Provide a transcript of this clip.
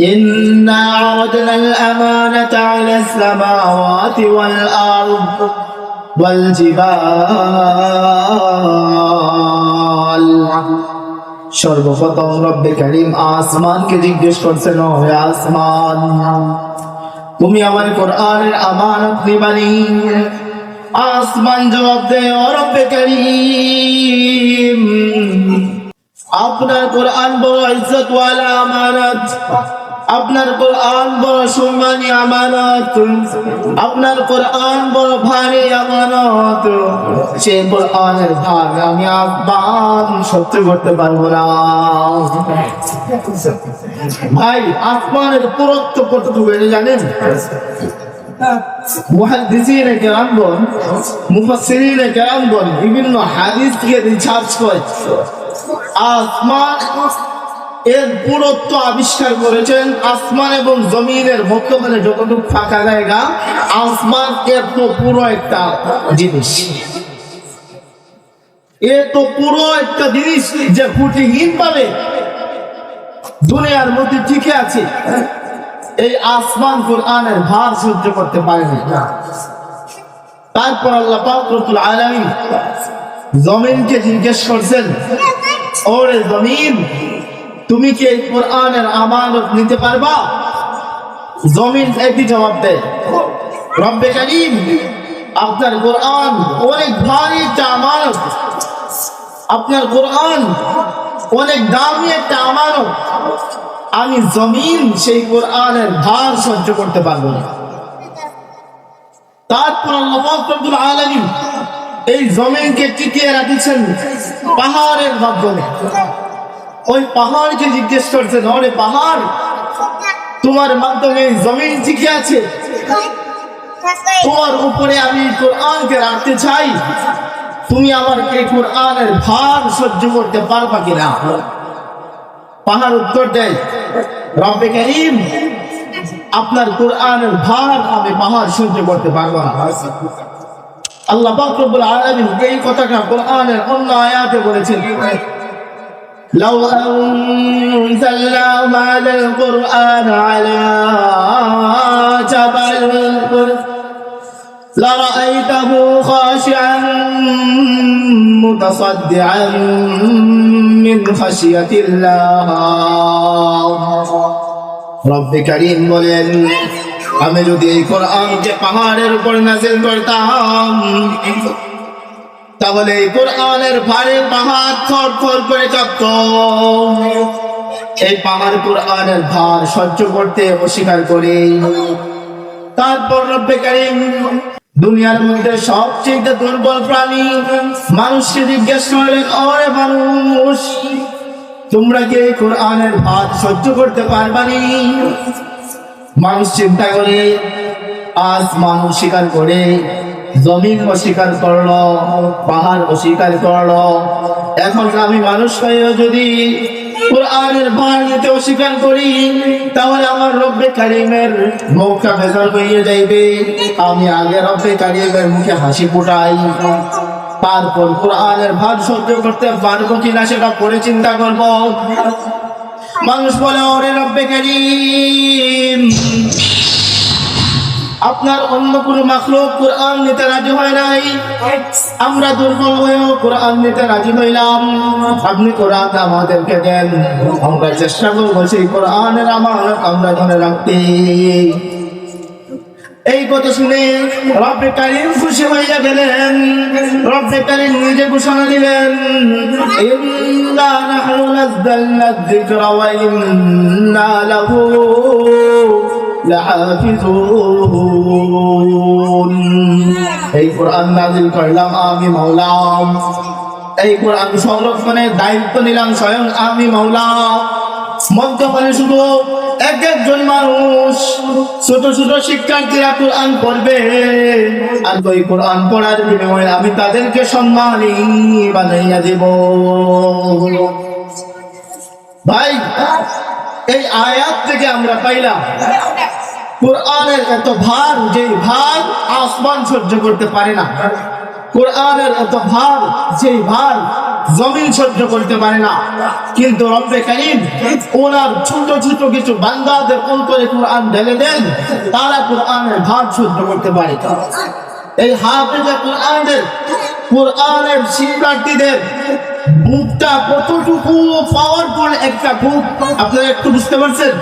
إنا عرضنا الأمانة على السماوات والأرض والجبال সর্বপ্রথম রব্বে করিম আসমানকে জিজ্ঞেস করছেন ও হে আসমান তুমি আমার কোরআনের আমানত নিবানি আসমান জবাব দে ও রব্বে করিম আপনার কোরআন বড় ইজ্জত ওয়ালা আমানত আপনার কোরআন বড় সম্মানী আমানত। আপনার কোরআন বড় ভারী আমানত। সে কোরআনের ভাগ আমি আহ্বান সহ্য করতে পারব না। ভাই, আসমানের পুরত্ব কতটুকু এটা জানেন? মুহাদ্দিসিনে কেরামগণ মুফাসসিরিনে কেরামগণ বিভিন্ন হাদিস থেকে রিসার্চ করে। আসমান এর পুরত্ব আবিষ্কার করেছেন আসমান এবং জমিনের মধ্যখানে যতটুকু ফাঁকা জায়গা, আসমান এর তো পুরো একটা জিনিস। এ তো পুরো একটা জিনিস যে ফুটিহীন পাবে দুনিয়ার মধ্যে টিকে আছে। এই আসমান কোরআনের ভার সহ্য করতে পারেনি তারপর আল্লাহ পাক রব্বুল আলামিন জমিনকে জিজ্ঞেস করছেন, ওরে জমিন তুমি কি এই কোরআনের আমানত নিতে পারবা? জমিন একই জবাব দেয় রব্বে করিম, আপনার কোরআন অনেক ভারী একটা আমানত। আপনার কোরআন অনেক দামি একটা আমানত। আমি জমিন সেই কোরআনের ভার সহ্য করতে পারব না। তারপর আল্লাহ রব্বুল আলামিন এই জমিনকে টিকিয়ে রাখিছেন পাহাড়ের মাধ্যমে। ওই পাহাড়কে জিজ্ঞেস করছেন ওরে পাহাড়, তোমার মাধ্যমে জমিন টিকে আছে? তোমার উপরে আমি কোরআনকে রাখতে চাই। তুমি আমার এই কোরআনের ভার সহ্য করতে পারবা কিনা? পাহাড় উত্তর দেয়, রব্বে করিম, আপনার কোরআনের ভার আমি পাহাড় সহ্য করতে পারব না। আল্লাহ পাক রব্বুল আলামিন এই কথাটা কোরআনের অন্য আয়াতে বলেছেন। لو أنزلنا هذا القرآن على جبل لرأيته خاشعا متصدعا من خشية الله رب كريم বলেন আমি যদি এই কোরআনকে পাহাড়ের উপর নাজিল করতাম তাহলে এই কোরআনের ভারে পাহাড় থর থর করে কাঁপত। এই পাহাড় কোরআনের ভার সহ্য করতে অস্বীকার করে। তারপর রব্বে দুনিয়ার মধ্যে সবচেয়ে দুর্বল প্রাণী মানুষকে জিজ্ঞেস করলেন, ওরে মানুষ, তোমরা কি এই কোরআনের ভাত সহ্য করতে পারবানি মানুষ চিন্তা করে, আজ মানুষ স্বীকার করে জমিন অস্বীকার করল, পাহাড় অস্বীকার করল। এখন আমি মানুষ হয়েও যদি কোরআনের অস্বীকার করি, তাহলে আমার মুখটা হয়ে যাইবে। আমি মুখে হাসি তারপর সহ্য করতে সেটা চিন্তা করব। মানুষ বলে, ওরে রব্বে কারিম আপনার অন্য কোন মাখলুক কোরআন নিতে রাজি হয় নাই? আমরা দুর্বল হয়েও কোরআন নিতে রাজি হইলাম। আপনি কোরআন আমাদেরকে দেন। আমরা চেষ্টা করব সেই কোরআনের আমার আমরা ধরে রাখতে। এই কথা শুনে রব্বে কারিম খুশি হয়ে গেলেন। রব্বে কারিম নিজে ঘোষণা দিলেন, ইন্না নাহনু নাযালনা যিকরা ওয়া ইন্না লাহু লাহাফিজুন এই কোরআন করলাম আমি মাওলা। এই কোরআন সংরক্ষণের দায়িত্ব নিলাম স্বয়ং আমি মাওলা। মধ্যখানে শুধু এক একজন মানুষ, ছোট ছোট শিক্ষার্থীরা কোরআন পড়বে। আর ওই কোরআন পড়ার বিনিময়ে আমি তাদেরকে সম্মানী বানাইয়া দেব। ভাই, এই আয়াত থেকে আমরা পাইলাম কোরআনের এত ভার যে ভার আসমান সহ্য করতে পারে না। কোরআনের এত ভার, যেই ভার জমিন সহ্য করতে পারে না। কিন্তু রব্বে কারিম ওনার ছোট ছোট কিছু বান্দাদের অন্তরে কোরআন ঢেলে দেন, তারা কোরআনের ভার সহ্য করতে পারে। এই হাফেজে কোরআনের কোরআনের শিক্ষার্থীদের বুকটা কতটুকু পাওয়ারফুল একটা বুক, আপনারা একটু বুঝতে পারছেন?